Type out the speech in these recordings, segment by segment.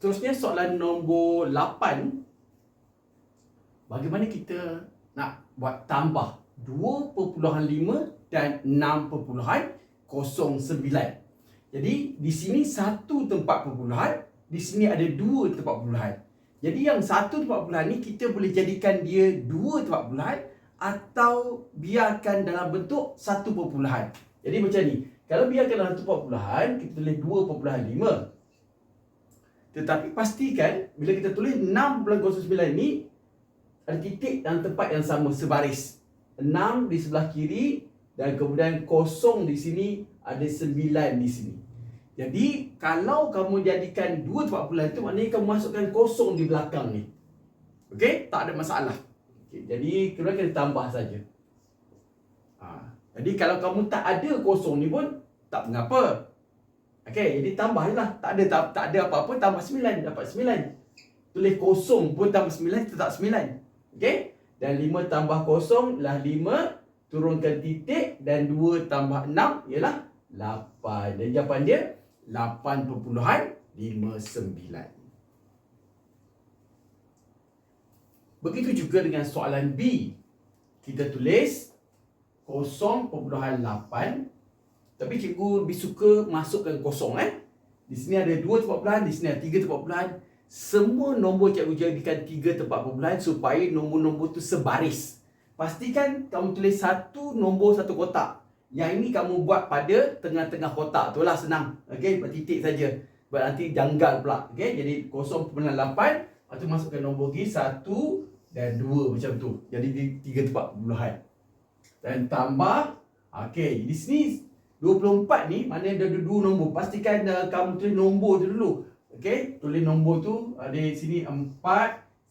Seterusnya soalan nombor 8. Bagaimana kita nak buat tambah 2.5 dan 6.09. Jadi di sini satu tempat perpuluhan, di sini ada dua tempat perpuluhan. Jadi yang satu tempat perpuluhan ni kita boleh jadikan dia dua tempat perpuluhan atau biarkan dalam bentuk satu perpuluhan. Jadi macam ni. Kalau biarkan dalam satu perpuluhan, kita tulis 2.5. Tetapi pastikan bila kita tulis 6.09 ni ada titik dalam tempat yang sama sebaris. 6 di sebelah kiri dan kemudian kosong di sini ada 9 di sini. Jadi kalau kamu jadikan dua tempat bulan itu maknanya kamu masukkan kosong di belakang ni. Okey, tak ada masalah. Okay, jadi kemudian kita tambah saja. Ha, jadi kalau kamu tak ada kosong ni pun tak mengapa. Okey, jadi tambahlah. Tak ada tak, tak ada apa-apa tambah 9 dapat 9. Tulis kosong pun tambah 9 tetap 9. Okey? Dan 5 tambah kosong lah 5 turunkan titik dan 2 tambah 6 ialah 8. Dan jawapan dia 8.59. Begitu juga dengan soalan B. Kita tulis 0.8 tapi cikgu lebih suka masukkan kosong eh. Di sini ada dua tempat perpuluhan, di sini ada tiga tempat perpuluhan. Semua nombor cikgu jadikan tiga tempat perpuluhan supaya nombor-nombor tu sebaris. Pastikan kamu tulis satu nombor satu kotak. Yang ini kamu buat pada tengah-tengah kotak. Itulah senang. Okey, buat titik saja. Buat nanti janggal pula. Okey, jadi 0.8. Lepas tu masukkan nombor lagi. Satu dan dua macam tu. Jadi tiga tempat puluhan. Dan tambah. Okey, di sini 24 ni mana ada dua nombor. Pastikan uh, kamu tulis nombor tu dulu. Okey, tulis nombor tu. Ada di sini 4,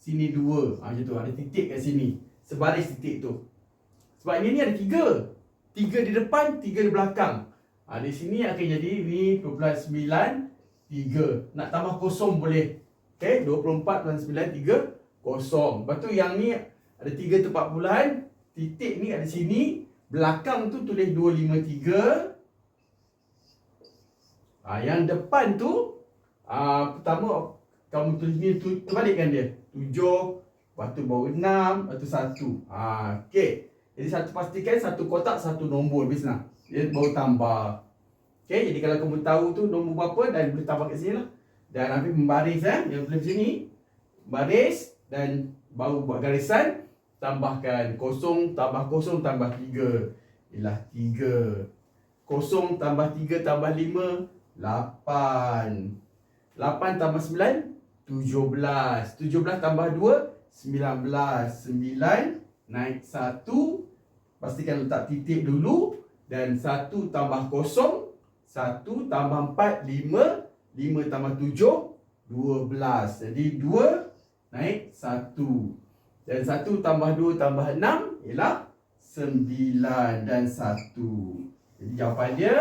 sini 2. Ha, macam tu. Ada titik kat sini. Sebaris titik tu. Sebab ini ni ada tiga. Tiga di depan, tiga di belakang. Ha, di sini akan jadi ni 12, 9, 3. Nak tambah kosong boleh. Okey, 24 plus 9, 3, kosong. Lepas tu yang ni ada tiga tempat bulan. Titik ni ada sini. Belakang tu tulis 2, 5, 3. Ha, yang depan tu, ha, pertama kamu ni, tu, terbalikkan dia. 7, lepas tu baru 6, lepas tu 1. Ha, okey. Jadi satu pastikan satu kotak satu nombor senang. Dia baru tambah. Okey, jadi kalau kamu tahu tu nombor berapa dan boleh tambah kat sini lah. Dan nanti membaris eh, yang tulis sini. Baris dan baru buat garisan. Tambahkan kosong tambah kosong tambah tiga. Ialah tiga. Kosong tambah tiga tambah lima. Lapan. Lapan tambah sembilan. Tujuh belas. Tujuh belas tambah dua. Sembilan belas. Sembilan. Naik satu. Pastikan letak titik dulu dan 1 tambah 0 1 tambah 4 5 5 tambah 7 12. Jadi 2 naik 1. Dan 1 tambah 2 tambah 6 ialah 9 dan 1. Jadi jawapan dia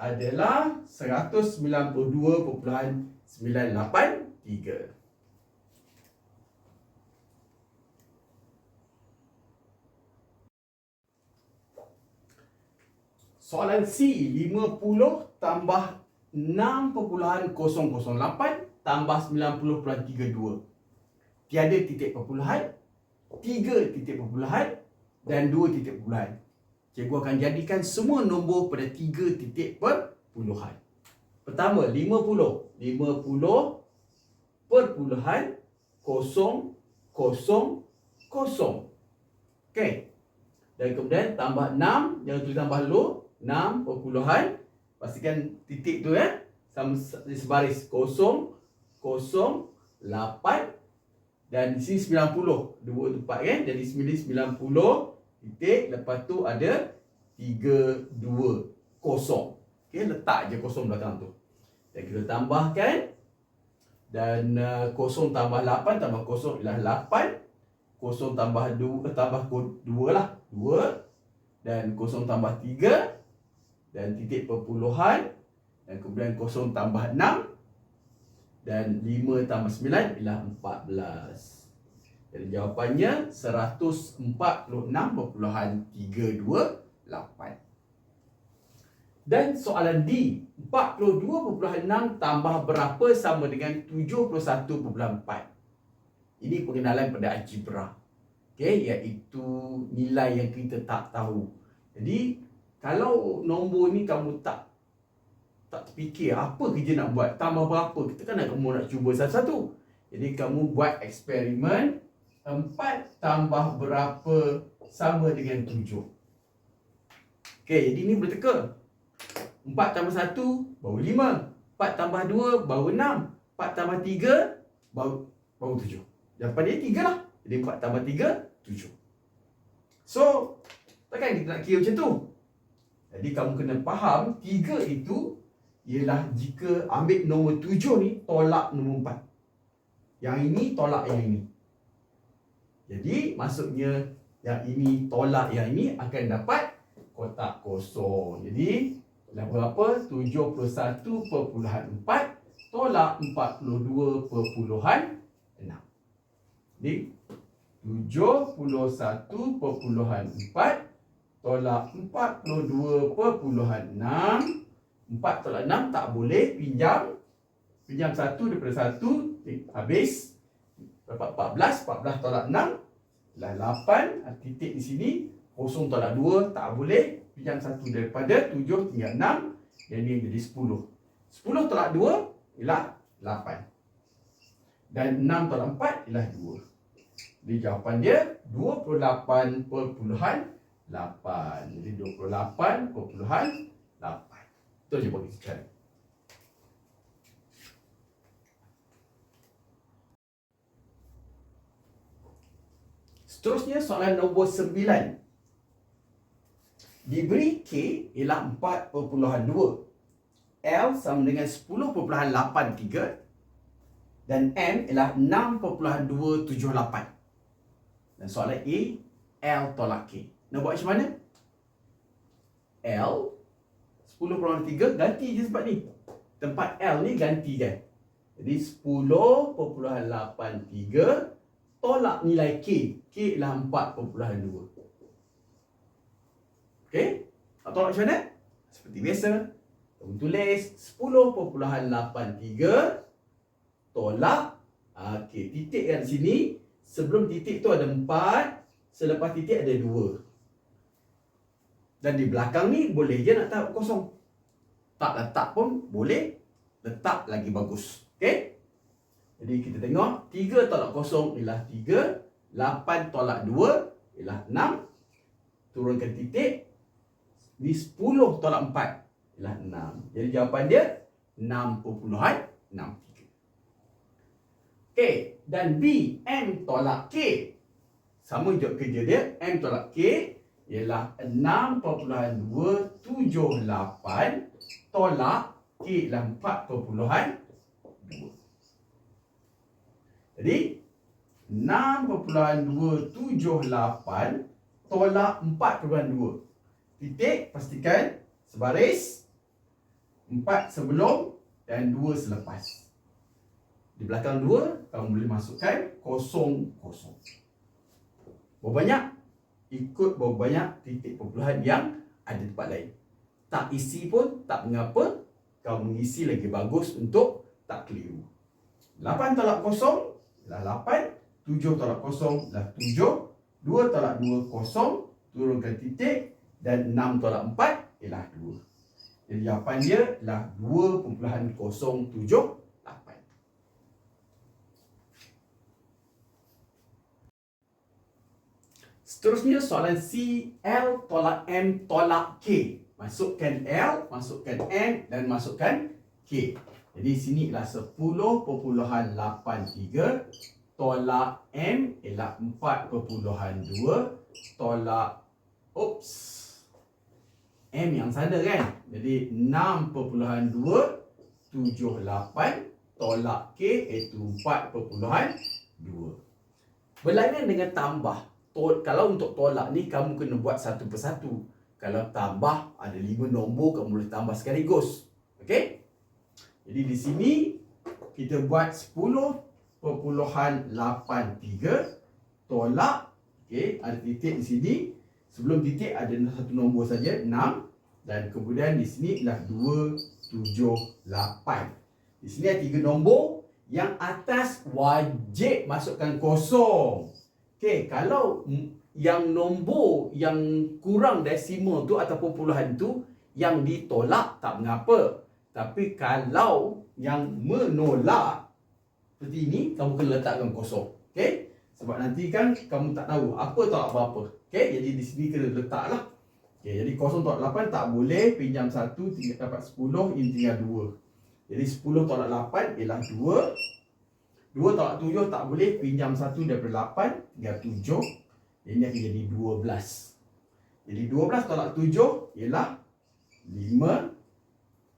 adalah 192.983. Soalan C 50 tambah 6.008 tambah 90.32 Tiada titik perpuluhan 3 titik perpuluhan dan 2 titik perpuluhan Cikgu akan jadikan semua nombor pada 3 titik perpuluhan. Pertama 50 50 perpuluhan kosong kosong kosong. Okey. Dan kemudian tambah 6 Jangan tulis tambah lu 6 perpuluhan. Pastikan titik tu ya sama sebaris. Kosong kosong lapan. Dan di sini 90 dua tempat kan jadi sini 90 titik lepas tu ada 3 2 kosong. Okey letak je kosong belakang tu. Dan kita tambahkan dan uh, kosong tambah 8 tambah kosong ialah 8 kosong tambah 2 eh, tambah 2 lah. 2 dan kosong tambah 3 dan titik perpuluhan. Dan kemudian kosong tambah 6 dan 5 tambah 9 ialah 14. Jadi jawapannya 146.328. Dan soalan D, 42.6 tambah berapa sama dengan 71.4? Ini pengenalan pada algebra. Okey, iaitu nilai yang kita tak tahu. Jadi, kalau nombor ni kamu tak tak terfikir apa kerja nak buat, tambah berapa, kita kan nak kamu nak cuba satu-satu. Jadi, kamu buat eksperimen 4 tambah berapa sama dengan 7. Okey, jadi ni boleh teka. 4 tambah 1 baru 5. 4 tambah 2 baru 6. 4 tambah 3 baru baru 7. Jawapan dia 3 lah. Jadi 4 tambah 3 7. So, takkan kita nak kira macam tu? Jadi kamu kena faham 3 itu ialah jika ambil nombor 7 ni tolak nombor 4. Yang ini tolak yang ini. Jadi maksudnya yang ini tolak yang ini akan dapat kotak kosong. Jadi berapa? 71.4 tolak 42.6. Jadi 71.4 tolak 42.6 4 tolak 6 tak boleh pinjam pinjam 1 daripada 1 habis dapat 14 14 tolak 6 lah 8 titik di sini kosong tolak 2 tak boleh. Pinjam 1 daripada 7 tinggal 6 yang ni jadi 10 10 tolak 2 ialah 8 dan 6 tolak 4 ialah 2 jadi jawapan dia 28.8 jadi 28.8 itu je bagi sekarang Seterusnya soalan nombor 9. Diberi K ialah 4.2. L sama dengan 10.83 dan M ialah 6.278. Dan soalan A, L tolak K. Nak buat macam mana? L 10.3 ganti je sebab ni. Tempat L ni ganti kan. Jadi 10.83 tolak nilai K. K ialah 4.2. Okey? Nak tolak macam mana? Seperti biasa. Kamu tulis 10.83 tolak. Okey, titik kan sini. Sebelum titik tu ada 4. Selepas titik ada 2. Dan di belakang ni boleh je nak tahu kosong. Tak letak pun boleh. Letak lagi bagus. Okey? Jadi kita tengok 3 tolak kosong ialah 3 8 tolak 2 ialah 6 Turunkan titik Ni 10 tolak 4 ialah 6 Jadi jawapan dia 6.63 Okay Dan B M tolak K. Sama juga kerja dia M tolak K ialah 6.278 Tolak K ialah 4.2 jadi 6.278 tolak 4.2. Titik pastikan sebaris 4 sebelum dan 2 selepas. Di belakang 2 kamu boleh masukkan kosong kosong. Berapa banyak? Ikut berapa banyak titik perpuluhan yang ada tempat lain. Tak isi pun tak mengapa. Kau mengisi lagi bagus untuk tak keliru. 8 tolak kosong adalah 8 7 tolak kosong adalah 7 2 tolak 2 kosong Turunkan titik. Dan 6 tolak 4 ialah 2 Jadi jawapan dia adalah 2.078 Seterusnya soalan C L tolak M tolak K. Masukkan L, masukkan M dan masukkan K jadi sini ialah 10.83 tolak M ialah 4.2 tolak oops M yang sana kan. Jadi 6.278 tolak K iaitu 4.2. Berlainan dengan tambah. Tol, kalau untuk tolak ni kamu kena buat satu persatu. Kalau tambah ada lima nombor kamu boleh tambah sekaligus. Okey? Jadi di sini kita buat 10.83 tolak okey ada titik di sini sebelum titik ada satu nombor saja 6 Dan kemudian di sini ialah 278. Di sini ada tiga nombor. Yang atas wajib masukkan kosong. Okey, kalau yang nombor yang kurang desimal tu ataupun puluhan tu yang ditolak tak mengapa. Tapi kalau yang menolak seperti ini, kamu kena letakkan kosong. Okey? Sebab nanti kan kamu tak tahu apa tolak berapa. Okey? Jadi di sini kena letaklah. Okey, jadi kosong tolak 8 tak boleh pinjam 1 tinggal dapat 10 ini tinggal 2. Jadi 10 tolak 8 ialah 2. 2 tolak 7 tak boleh pinjam 1 daripada 8 tinggal 7. Ini akan jadi 12. Jadi 12 tolak 7 ialah 5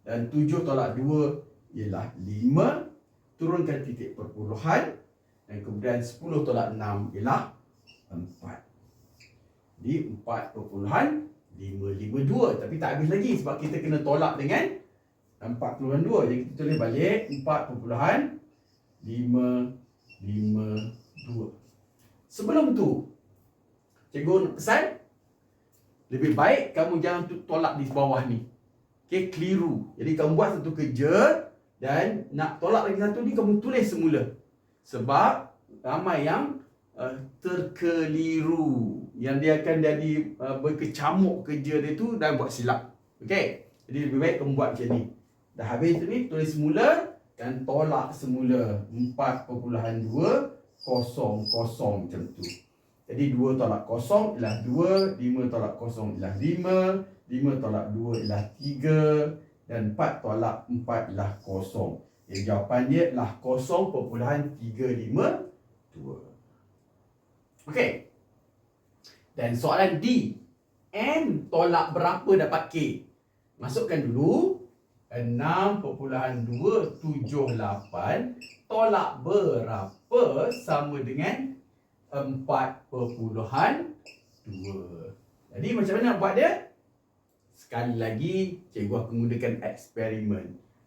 dan 7 tolak 2 ialah 5 turunkan titik perpuluhan. Dan kemudian 10 tolak 6 ialah 4 jadi 4 perpuluhan 552 tapi tak habis lagi sebab kita kena tolak dengan 4 perpuluhan 2 jadi kita tulis balik 4 perpuluhan 552 sebelum tu cikgu nak pesan lebih baik kamu jangan tolak di bawah ni. Okay, keliru. Jadi kamu buat satu kerja dan nak tolak lagi satu ni kamu tulis semula. Sebab ramai yang uh, terkeliru. Yang dia akan jadi uh, berkecamuk kerja dia tu dan buat silap. Okay. Jadi lebih baik kamu buat macam ni. Dah habis tu ni tulis semula dan tolak semula 4.2 kosong kosong macam tu. Jadi 2 tolak kosong ialah 2, 5 tolak kosong ialah 5, 5 tolak 2 ialah 3 dan 4 tolak 4 ialah kosong. Jadi jawapan dia ialah 0.352. Okey. Dan soalan D. N tolak berapa dapat K? Masukkan dulu 6.278 tolak berapa sama dengan empat perpuluhan dua. Jadi macam mana buat dia? Sekali lagi, cikgu akan menggunakan eksperimen.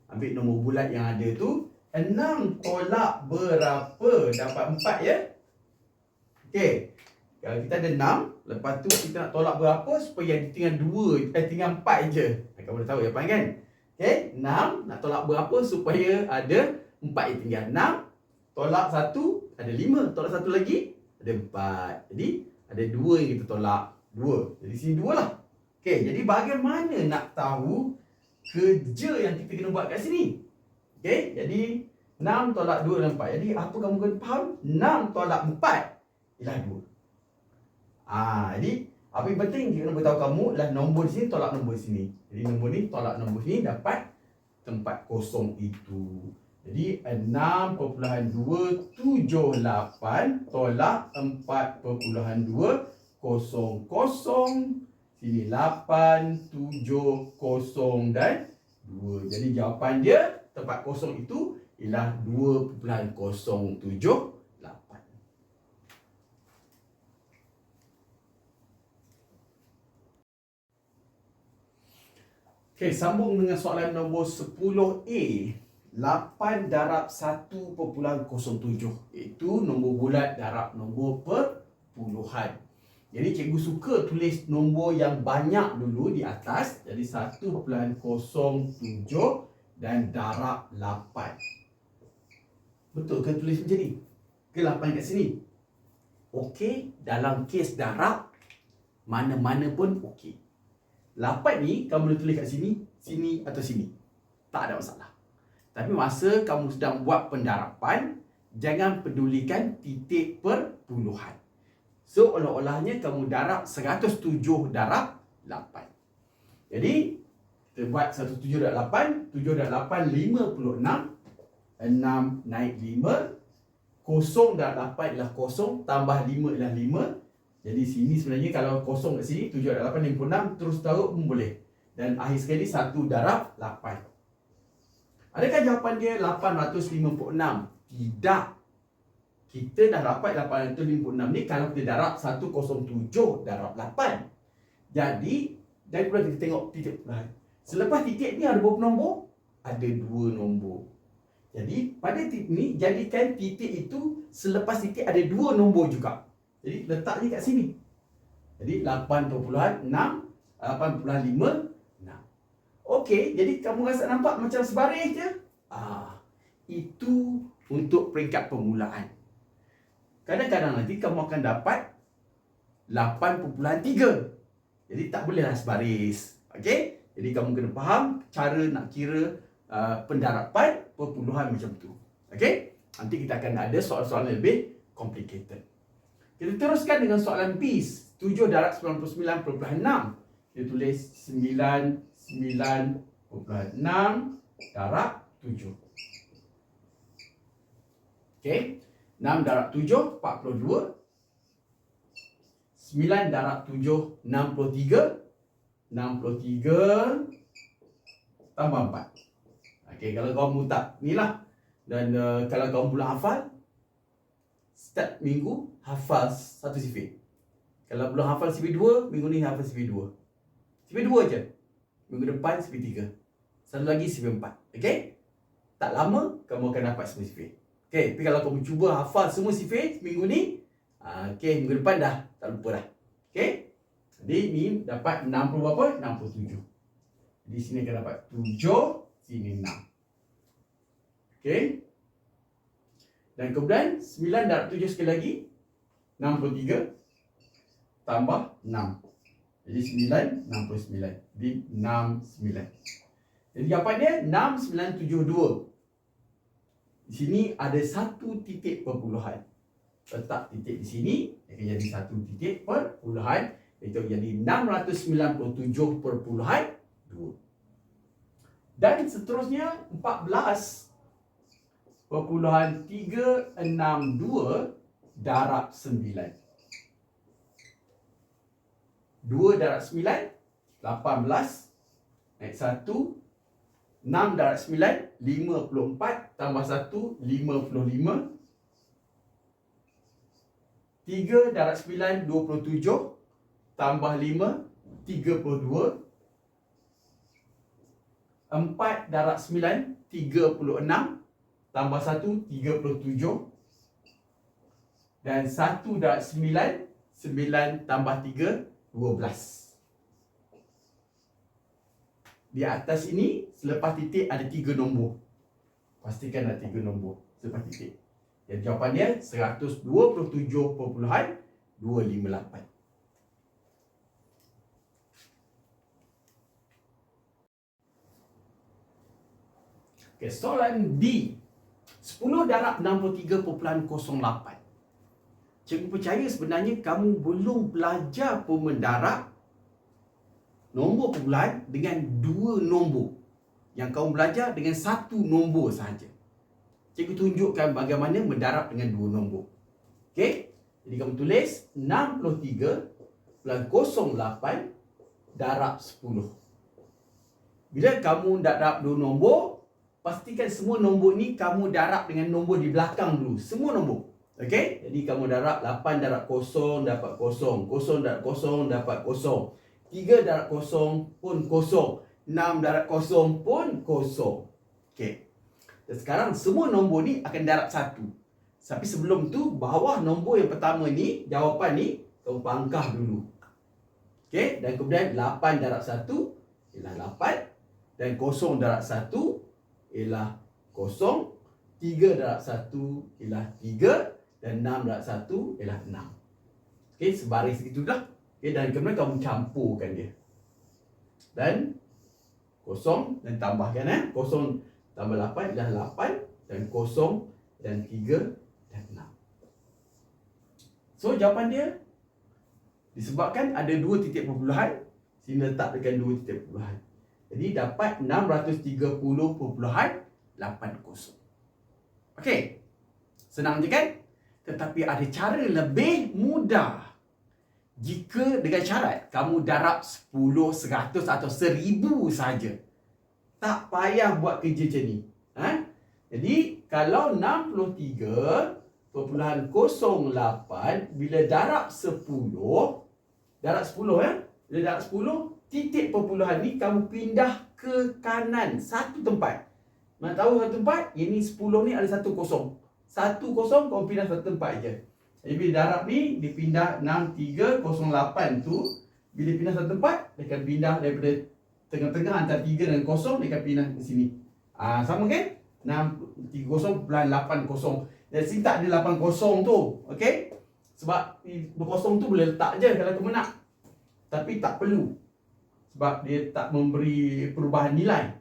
Ambil nombor bulat yang ada tu. Enam tolak berapa? Dapat empat ya? Okey. Kalau kita ada enam, lepas tu kita nak tolak berapa supaya dia tinggal dua, eh tinggal empat je. Kamu dah tahu ya kan? Okey, enam nak tolak berapa supaya ada empat yang tinggal. Enam, tolak satu, ada lima. Tolak satu lagi, ada empat. Jadi ada dua yang kita tolak. Dua. Jadi sini dua lah. Okey, jadi bagaimana nak tahu kerja yang kita kena buat kat sini? Okey, jadi enam tolak dua dan empat. Jadi apa kamu kena faham? Enam tolak empat ialah dua. Ah, jadi apa yang penting kita kena beritahu kamu adalah nombor di sini tolak nombor di sini. Jadi nombor ni tolak nombor sini dapat tempat kosong itu. Jadi 6.278 tolak 4.2 kosong kosong sini 8 7 kosong dan 2. Jadi jawapan dia tempat kosong itu ialah 2.078. Okey, sambung dengan soalan nombor 10A. 8 darab 1.07 Itu nombor bulat darab nombor perpuluhan Jadi cikgu suka tulis nombor yang banyak dulu di atas Jadi 1.07 dan darab 8 Betul ke tulis macam ni? Ke 8 kat sini? Okey, dalam kes darab Mana-mana pun okey 8 ni kamu boleh tulis kat sini Sini atau sini Tak ada masalah tapi masa kamu sedang buat pendarapan, jangan pedulikan titik perpuluhan. So, olah-olahnya kamu darab 107 darab 8. Jadi, kita buat 107 darab 8, 7 darab 8, 56. 6 naik 5. Kosong darab 8 ialah kosong, tambah 5 ialah 5. Jadi, sini sebenarnya kalau kosong kat sini, 7 darab 8, 56, terus taruh pun boleh. Dan akhir sekali, 1 darab 8. Adakah jawapan dia 856? Tidak. Kita dah dapat 856 ni kalau kita darab 107 darab 8. Jadi, daripada kita tengok titik. Selepas titik ni ada berapa nombor? Ada dua nombor. Jadi, pada titik ni, jadikan titik itu selepas titik ada dua nombor juga. Jadi, letaknya kat sini. Jadi, 8.6, 8.5 Okey, jadi kamu rasa nampak macam sebaris je? Ah, itu untuk peringkat permulaan. Kadang-kadang nanti kamu akan dapat 8.3. Jadi tak bolehlah sebaris. Okey? Jadi kamu kena faham cara nak kira uh, pendarapan perpuluhan macam tu. Okey? Nanti kita akan ada soalan-soalan lebih complicated. Kita teruskan dengan soalan B. 7 darab 99.6. Dia tulis 9.6 darab 7. Okey. 6 darab 7, 42. 9 darab 7, 63. 63 tambah 4. Okey, kalau kamu tak ni lah. Dan uh, kalau kamu pula hafal, start minggu hafal satu sifir. Kalau belum hafal sifir 2, minggu ni hafal sifir 2. Sifir 2 je. Minggu depan sifir 3. Satu lagi sifir 4. Okey? Tak lama, kamu akan dapat semua sifir. Okey, tapi kalau kamu cuba hafal semua sifir minggu ni, uh, okey, minggu depan dah tak lupa dah. Okey? Jadi ni dapat 60 berapa? 67. Di sini akan dapat 7, sini 6. Okey? Dan kemudian 9 darab 7 sekali lagi 63 tambah 6. Jadi 9 69. Jadi 69. Jadi apa dia? 6972. Di sini ada satu titik perpuluhan. Letak titik di sini akan jadi satu titik perpuluhan itu jadi 697.2. Dan seterusnya 14 perpuluhan 362 darab 9. 2 darab 9 18 naik 1 6 darab 9 54 tambah 1 55 3 darab 9 27 tambah 5 32 4 darab 9 36 tambah 1 37 dan 1 darab 9 9 tambah 3 12 di atas ini selepas titik ada 3 nombor pastikan ada 3 nombor selepas titik jadi jawapannya 127.258 Okay, soalan D. 10 darab 63.08. Cikgu percaya sebenarnya kamu belum belajar pun mendarab nombor perpuluhan dengan dua nombor. Yang kamu belajar dengan satu nombor sahaja. Cikgu tunjukkan bagaimana mendarab dengan dua nombor. Okey? Jadi kamu tulis 63 plus 08 darab 10. Bila kamu darab dua nombor, pastikan semua nombor ni kamu darab dengan nombor di belakang dulu. Semua nombor. Okey? Jadi kamu darab 8 darab 0 dapat 0. 0 darab 0 dapat 0. 3 darab 0 pun 0. 6 darab 0 pun 0. Okey. Dan sekarang semua nombor ni akan darab 1. Tapi sebelum tu bawah nombor yang pertama ni, jawapan ni kamu pangkah dulu. Okey, dan kemudian 8 darab 1 ialah 8 dan 0 darab 1 ialah kosong, tiga darab satu ialah tiga dan enam darab satu ialah enam. Okey, sebaris gitu dah. Okey, dan kemudian kamu campurkan dia. Dan kosong dan tambahkan eh. Kosong tambah lapan ialah lapan dan kosong dan tiga dan enam. So, jawapan dia disebabkan ada dua titik perpuluhan, sini letak dengan dua titik perpuluhan. Jadi dapat 630.80. Okey. Senang je kan? Tetapi ada cara lebih mudah. Jika dengan syarat kamu darab 10, 100 atau 1000 saja. Tak payah buat kerja macam ni. Ha? Jadi kalau 63.08 bila darab 10 darab 10 ya. Bila darab 10 titik perpuluhan ni kamu pindah ke kanan satu tempat. Nak tahu satu tempat? Ini 10 ni ada satu kosong. Satu kosong kamu pindah satu tempat je. Jadi darab ni dipindah 6308 tu bila pindah satu tempat dia akan pindah daripada tengah-tengah antara 3 dan 0 dia akan pindah ke sini. Ah sama kan? 6 30 bulan 80. Jadi sini tak ada 80 tu. Okey? Sebab berkosong tu boleh letak je kalau kamu nak. Tapi tak perlu. Sebab dia tak memberi perubahan nilai.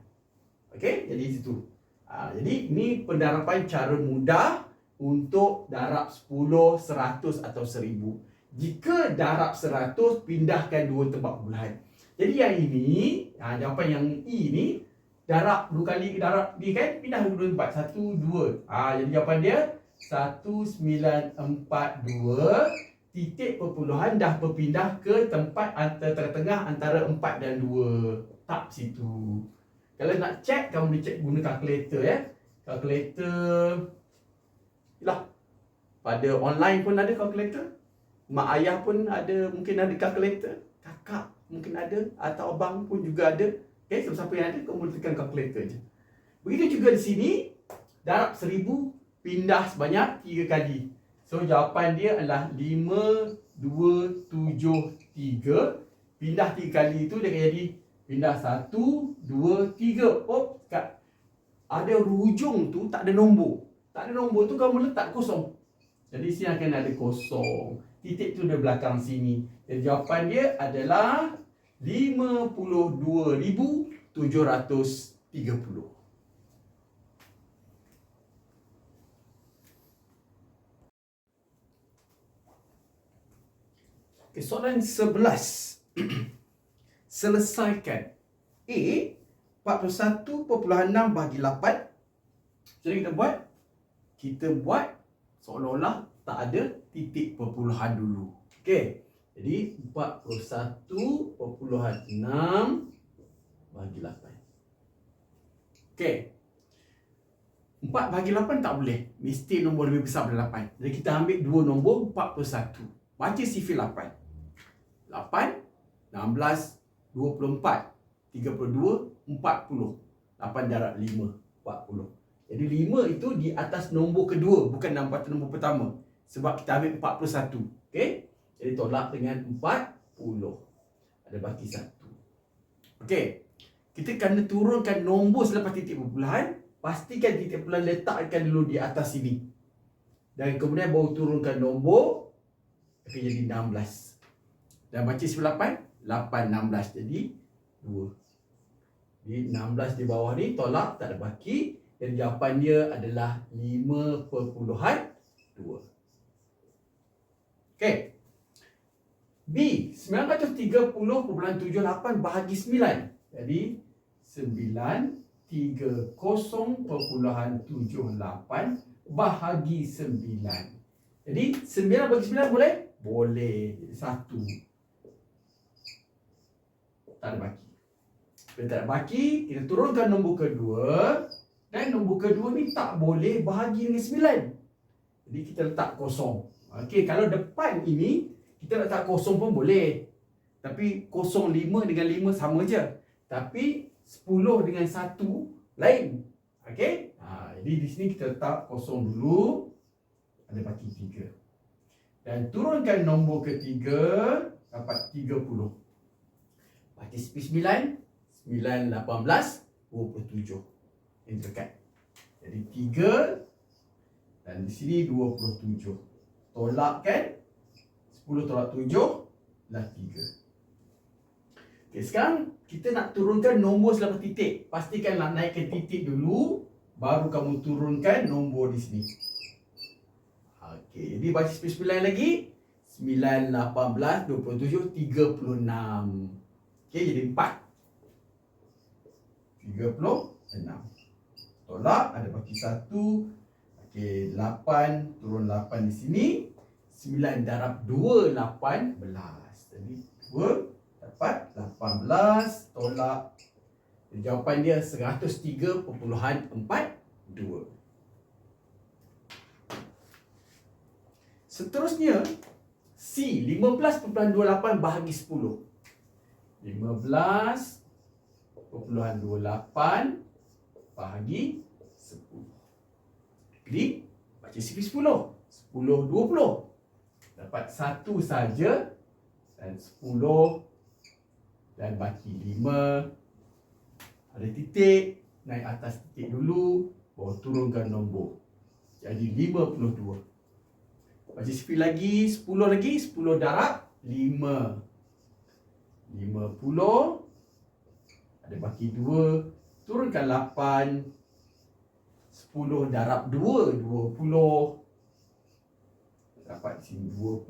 Okey? Jadi situ. Ha, jadi ini pendarapan cara mudah untuk darab 10, 100 atau 1000. Jika darab 100, pindahkan dua tempat puluhan. Jadi yang ini, ha, jawapan yang E ni, darab dua kali darab D kan, pindah dua tempat. Satu, dua. Ha, jadi jawapan dia, 1942 titik perpuluhan dah berpindah ke tempat antara tengah antara 4 dan 2. Tak situ. Kalau nak check, kamu boleh check guna kalkulator ya. Kalkulator lah. Pada online pun ada kalkulator. Mak ayah pun ada mungkin ada kalkulator. Kakak mungkin ada atau abang pun juga ada. Okey, siapa-siapa yang ada kamu boleh tekan kalkulator je. Begitu juga di sini darab seribu pindah sebanyak 3 kali. So jawapan dia adalah 5 2 7 3. Pindah 3 kali itu dia akan jadi pindah 1 2 3. Oh, kat ada hujung tu tak ada nombor. Tak ada nombor tu kamu letak kosong. Jadi sini akan ada kosong. Titik tu di belakang sini. Jadi jawapan dia adalah 52,730. Okay, soalan 11. Selesaikan. A 41.6 bagi 8. Jadi kita buat kita buat seolah-olah tak ada titik perpuluhan dulu. Okey. Jadi 41.6 bagi 8. Okey. 4 bagi 8 tak boleh. Mesti nombor lebih besar daripada 8. Jadi kita ambil dua nombor 41. Baca sifil 8. 8, 16, 24, 32, 40. 8 darab 5, 40. Jadi 5 itu di atas nombor kedua, bukan nampak nombor pertama. Sebab kita ambil 41. Okey? Jadi tolak dengan 40. Ada baki 1. Okey. Kita kena turunkan nombor selepas titik perpuluhan. Pastikan titik perpuluhan letakkan dulu di atas sini. Dan kemudian baru turunkan nombor. Akan jadi 16. Dan baca 98 8 16 jadi 2 Jadi 16 di bawah ni tolak tak ada baki Dan jawapan dia adalah 5 perpuluhan 2 Okay B 930.78 bahagi 9 Jadi 9 30.78 bahagi 9 Jadi 9 bagi 9 boleh? Boleh Jadi 1 tak ada baki. Bila tak ada baki, kita turunkan nombor kedua. Dan nombor kedua ni tak boleh bahagi dengan sembilan. Jadi kita letak kosong. Okey, kalau depan ini, kita letak kosong pun boleh. Tapi kosong lima dengan lima sama je. Tapi sepuluh dengan satu lain. Okey? Ha, jadi di sini kita letak kosong dulu. Ada baki tiga. Dan turunkan nombor ketiga, dapat tiga puluh. Partisip 9 9, 18, 27 Ini dekat Jadi 3 Dan di sini 27 Tolak kan? 10 tolak 7 Dah 3 Okay sekarang Kita nak turunkan nombor selepas titik. Pastikan nak naikkan titik dulu Baru kamu turunkan nombor di sini. Okay Jadi baca 9 lagi. 9, 18, 27, 36 Okey, jadi 4. 36. Tolak, ada baki 1. Okey, 8. Turun 8 di sini. 9 darab 2, 18. Jadi 2 dapat 18. Tolak. Jadi, jawapan dia 103.42. Seterusnya, C 15.28 bahagi 10. 15.28 bahagi 10. Klik baca sifir 10. 10 20. Dapat satu saja dan 10 dan baki 5 Ada titik, naik atas titik dulu, baru turunkan nombor. Jadi 52. Baca sikit lagi, 10 lagi, 10 darab 5. 50. Ada baki 2, turunkan 8. 10 darab 2, 20. Dapat sini 20.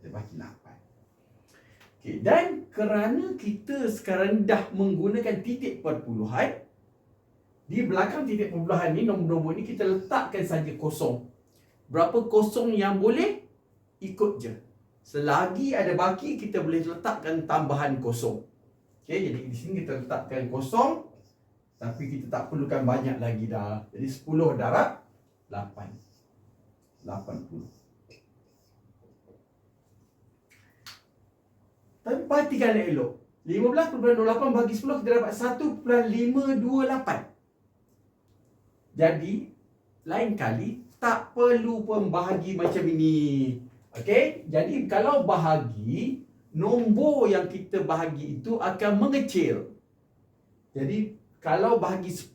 Ada baki 8. Okay, dan kerana kita sekarang dah menggunakan titik perpuluhan, di belakang titik perpuluhan ni, nombor-nombor ni kita letakkan saja kosong. Berapa kosong yang boleh? Ikut je. Selagi ada baki, kita boleh letakkan tambahan kosong. Okay, jadi di sini kita letakkan kosong. Tapi kita tak perlukan banyak lagi dah. Jadi 10 darab 8. 80. Tapi perhatikan elok. 15.08 bagi 10 kita dapat 1.528. Jadi, lain kali tak perlu pun bahagi macam ini. Okey? Jadi kalau bahagi, nombor yang kita bahagi itu akan mengecil. Jadi kalau bahagi 10,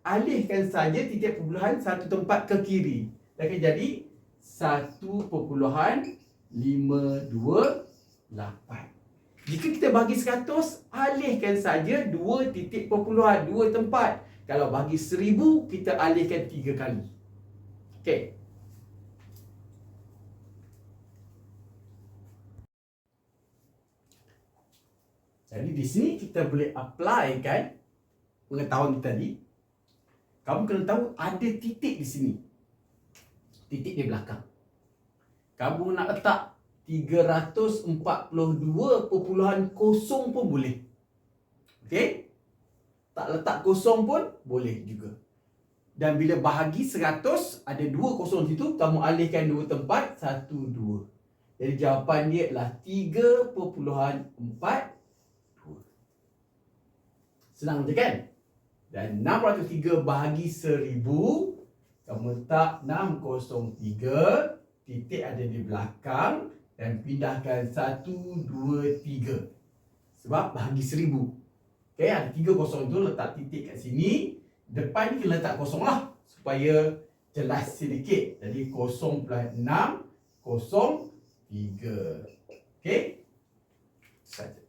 alihkan saja titik perpuluhan satu tempat ke kiri. Akan jadi 1.528. 8. Jika kita bagi 100, alihkan saja dua titik perpuluhan, dua tempat. Kalau bagi 1000, kita alihkan tiga kali. Okey. Jadi di sini kita boleh apply kan pengetahuan kita tadi. Kamu kena tahu ada titik di sini. Titik di belakang. Kamu nak letak 342.0 pun boleh. Okey? Tak letak kosong pun boleh juga. Dan bila bahagi 100, ada dua kosong situ, kamu alihkan dua tempat, satu, dua. Jadi jawapan dia adalah 3.42. Senang je kan? Dan 603 bahagi 1000, kamu letak 603, titik ada di belakang, dan pindahkan satu, dua, tiga. Sebab bahagi seribu. Okay, ada tiga kosong tu letak titik kat sini. Depan ni letak kosong lah. Supaya jelas sedikit. Jadi kosong plus enam, kosong, tiga. Okay. Saja.